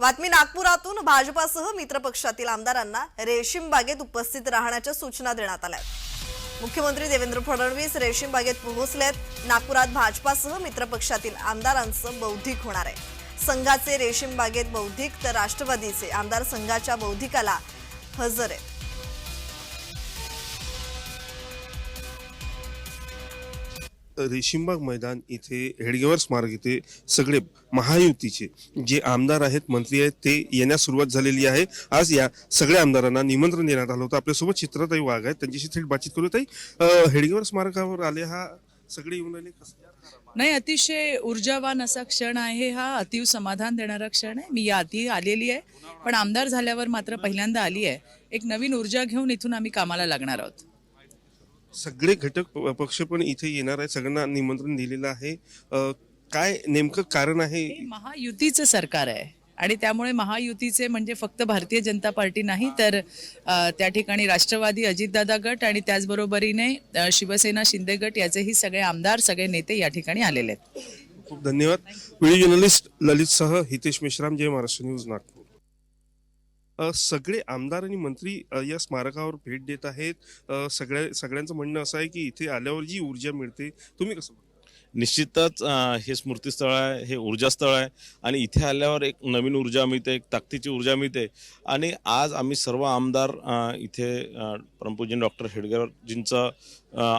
बातमी नागपुरातून भाजपासह मित्रपक्षातील आमदारांना रेशीम बागेत उपस्थित राहण्याच्या सूचना देण्यात आल्या. आहेत. मुख्यमंत्री देवेंद्र फडणवीस रेशीम बागेत पोहोचलेत. नागपुरात भाजपासह मित्रपक्षातील आमदारांचं बौद्धिक होणार आहे. संघाचे रेशीम बागेत बौद्धिक तर राष्ट्रवादीचे. आमदार संघाच्या बौद्धिकाला हजर आहेत. रेशीमबाग मैदान इथे हेडगेवर स्मारक इथे सगळे महायुतीचे जे आमदार आहेत मंत्री आहेत ते येण्यास सुरुवात झालेली आहे. आज या सगळ्या आमदारांना निमंत्रण देण्यात आलं होतं. आपल्यासोबत चित्रताई वाघ आहेत. त्यांच्याशी थेट बातचीत करू ताई हेडगेवर स्मारकावर आले हा सगळे येऊन आले नाही अतिशय ऊर्जावान असा क्षण आहे हा. अतिव समाधान देणारा क्षण आहे. मी या आधी आलेली आहे. पण आमदार झाल्यावर मात्र पहिल्यांदा आली आहे. एक नवीन ऊर्जा घेऊन इथून आम्ही कामाला लागणार आहोत. सगळे घटक पक्ष पण इथे येणार आहेत. सगळ्यांना निमंत्रण दिलेलं आहे. काय नेमकं कारण आहे? महायुतीचं सरकार आहे. आणि त्यामुळे महायुतीचे म्हणजे फक्त भारतीय जनता पार्टी नाही तर त्या ठिकाणी राष्ट्रवादी अजितदादा गट आणि त्याचबरोबरीने शिवसेना शिंदे गट याचेही सगळे आमदार सगळे नेते या ठिकाणी आलेले आहेत. खूप धन्यवाद. व्हिडिओ जर्नलिस्ट ललित सह हितेश मेश्राम जय महाराष्ट्र न्यूज नागपूर. सगळे आमदार आणि मंत्री या स्मारकावर भेट देत आहेत. सगळ्या सगळ्यांचं म्हणणं असं आहे की इथे आल्यावर जी ऊर्जा मिळते तुम्ही कसं निश्चितच हे स्मृतीस्थळ आहे हे ऊर्जास्थळ आहे आणि इथे आल्यावर एक नवीन ऊर्जा मिळते एक ताकदीची ऊर्जा मिळते. आणि आज आम्ही सर्व आमदार इथे अं, डॉक्टर हेडगरजींचा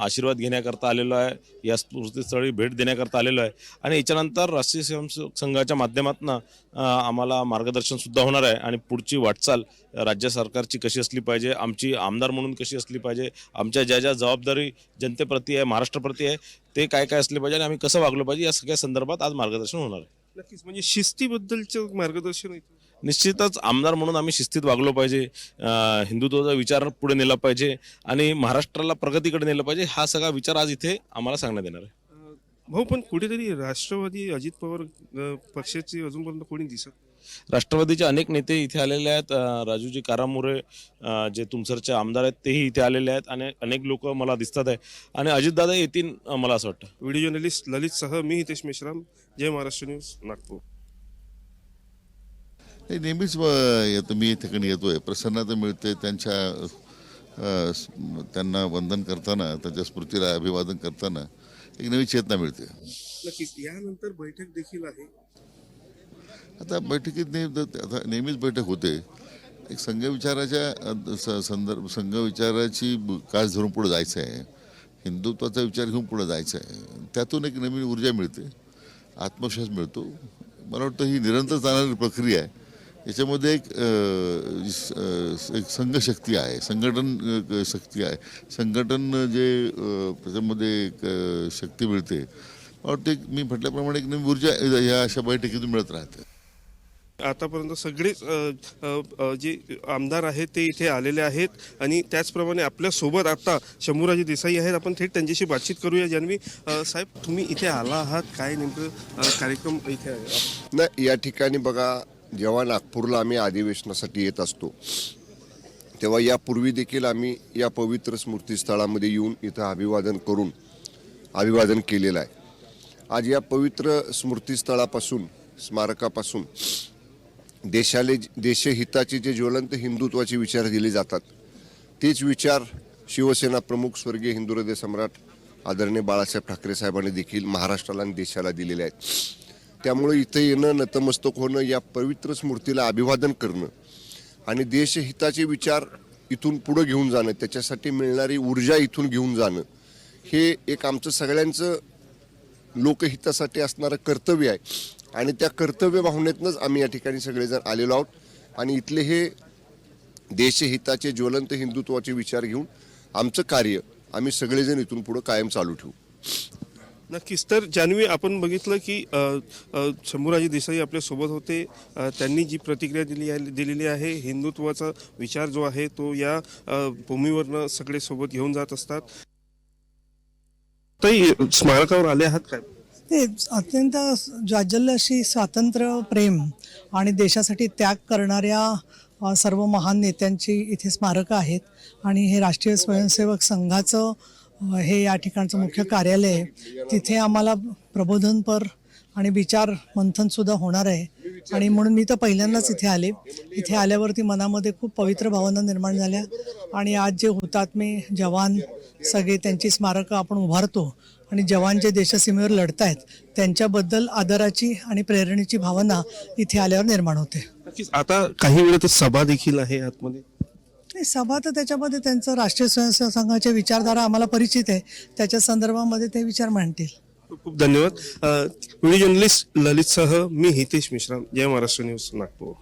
आशीर्वाद घेण्याकरता आलेलो आहे. या स्मृतीस्थळी भेट देण्याकरता आलेलो आहे. आणि याच्यानंतर राष्ट्रीय स्वयंसेवक संघाच्या माध्यमातून आम्हाला मार्गदर्शनसुद्धा होणार आहे. आणि पुढची वाटचाल राज्य सरकारची कशी असली पाहिजे आमची आमदार म्हणून कशी असली पाहिजे आमच्या ज्या ज्या जबाबदारी जनतेप्रती आहे महाराष्ट्रप्रती आहे ते काय काय असले पाहिजे आणि आम्ही कसं वागलो पाहिजे या सगळ्या संदर्भात आज मार्गदर्शन होणार आहे. नक्कीच. म्हणजे शिस्तीबद्दलचं मार्गदर्शन निश्चितच आमदार म्हणून आम्ही शिस्तीत वागलो पाहिजे. अं, हिंदुत्वाचा विचार पुढे नेला पाहिजे आणि महाराष्ट्राला प्रगतीकडे नेलं पाहिजे हा सगळा विचार आज इथे आम्हाला सांगण्यात येणार आहे. भाऊ पण कुठेतरी राष्ट्रवादी अजित पवार अ, पक्षाचे अजूनपर्यंत कोणी दिसत नाही. राष्ट्रवादीचे अनेक नेते इथे आलेले आहेत राजूजी कारामुरे जे तुमसरचे आमदार आहेत तेही इथे आलेले आहेत आणि अनेक लोक मला दिसतात आहे. आणि अजितदादा येतील मला असं वाटतं. व्हिडिओ जर्नलिस्ट ललित सह मी हितेश मेश्राम. जय महाराष्ट्र न्यूज नागपूर. नाही नेहमीच व- येतो मी या ठिकाणी येतोय. प्रसन्नता मिळते त्यांच्या त्यांना वंदन करताना त्यांच्या स्मृतीला अभिवादन करताना एक नवी चेतना मिळते. नक्कीच यानंतर बैठक देखील आहे. आता बैठकीत नेहमी आता नेहमीच बैठक होते. एक संघ विचाराच्या स- संदर्भ संघ विचाराची कास धरून पुढे जायचं आहे हिंदुत्वाचा विचार घेऊन पुढे जायचं आहे त्यातून एक नवीन ऊर्जा मिळते. आत्मविश्वास मिळतो. मला वाटतं ही निरंतर चालणारी प्रक्रिया आहे. याच्यामध्ये एक स- एक संघशक्ती आहे. संघटन शक्ती आहे. संघटन जे त्याच्यामध्ये एक शक्ती मिळते. मला वाटतं मी म्हटल्याप्रमाणे एक नवीन ऊर्जा या अशा बैठकीतून मिळत राहते. आतापर्यंत सगळेच जे आमदार आहेत ते इथे आलेले आहेत आणि त्याचप्रमाणे आपल्यासोबत आता शंभूराजे देसाई आहेत. आपण थेट त्यांच्याशी बातचीत करूया. जान्हवी साहेब तुम्ही इथे आला आहात. काय नेमकं कार्यक्रम इथे नाही या ठिकाणी बघा जेव्हा नागपूरला आम्ही अधिवेशनासाठी येत असतो तेव्हा यापूर्वी देखील आम्ही या पवित्र स्मृतीस्थळामध्ये येऊन इथं अभिवादन करून अभिवादन केलेलं आहे. आज या पवित्र स्मृतीस्थळापासून स्मारकापासून देशाले देशहिताचे जे ज्वलंत हिंदुत्वाचे विचार दिले जातात तेच विचार शिवसेना प्रमुख स्वर्गीय हिंदुहृदय सम्राट आदरणीय बाळासाहेब ठाकरे साहेबांनी देखील महाराष्ट्राला आणि देशाला दिलेले आहेत. त्यामुळे इथं येणं नतमस्तक होणं या पवित्र स्मृतीला अभिवादन करणं आणि देशहिताचे विचार इथून पुढं घेऊन जाणं त्याच्यासाठी मिळणारी ऊर्जा इथून घेऊन जाणं हे एक आमचं सगळ्यांचं लोकहितासाठी असणारं कर्तव्य आहे. आणि त्या कर्तव्य भावनेतनंच आम्ही या ठिकाणी सगळेजण आलेलो आहोत. आणि इथले हे देशहिताचे ज्वलंत हिंदुत्वाचे विचार घेऊन आमचं कार्य आम्ही सगळेजण इथून पुढं कायम चालू ठेवू. नक्कीच. तर जान्हवी आपण बघितलं की अ, शंभूराजे देसाई आपल्यासोबत होते. त्यांनी जी प्रतिक्रिया दिली आहे दिलेली आहे हिंदुत्वाचा विचार जो आहे तो या भूमीवरनं सगळे सोबत घेऊन जात असतात. ताई स्मारकावर आले आहात काय? ते अत्यंत जाज्वल्य अशी स्वातंत्र्य प्रेम आणि देशासाठी त्याग करणाऱ्या सर्व महान नेत्यांची इथे स्मारकं आहेत. आणि हे राष्ट्रीय स्वयंसेवक संघाचं हे या ठिकाणचं मुख्य कार्यालय आहे. तिथे आम्हाला प्रबोधनपर आणि विचार मंथनसुद्धा होणार आहे. आणि म्हणून मी तर पहिल्यांदाच इथे आले. इथे आल्यावरती मनामध्ये खूप पवित्र भावना निर्माण झाल्या. आणि आज जे हुतात्मे जवान सगळे त्यांची स्मारकं आपण उभारतो आणि जवान जे देशसीमेवर लढतायत त्यांच्याबद्दल आदराची आणि प्रेरणेची भावना इथे आल्यावर निर्माण होते. आता काही वेळात सभा देखील आहे आतमध्ये. नाही सभा तर त्याच्यामध्ये त्यांचं राष्ट्रीय स्वयंसेवक संघाच्या विचारधारा आम्हाला परिचित आहे. त्याच्या संदर्भामध्ये ते विचार मांडतील. खूप खूप धन्यवाद. व्हिडिओ जर्नलिस्ट ललित सह मी हितेश मिश्रा जय महाराष्ट्र न्यूज नागपूर.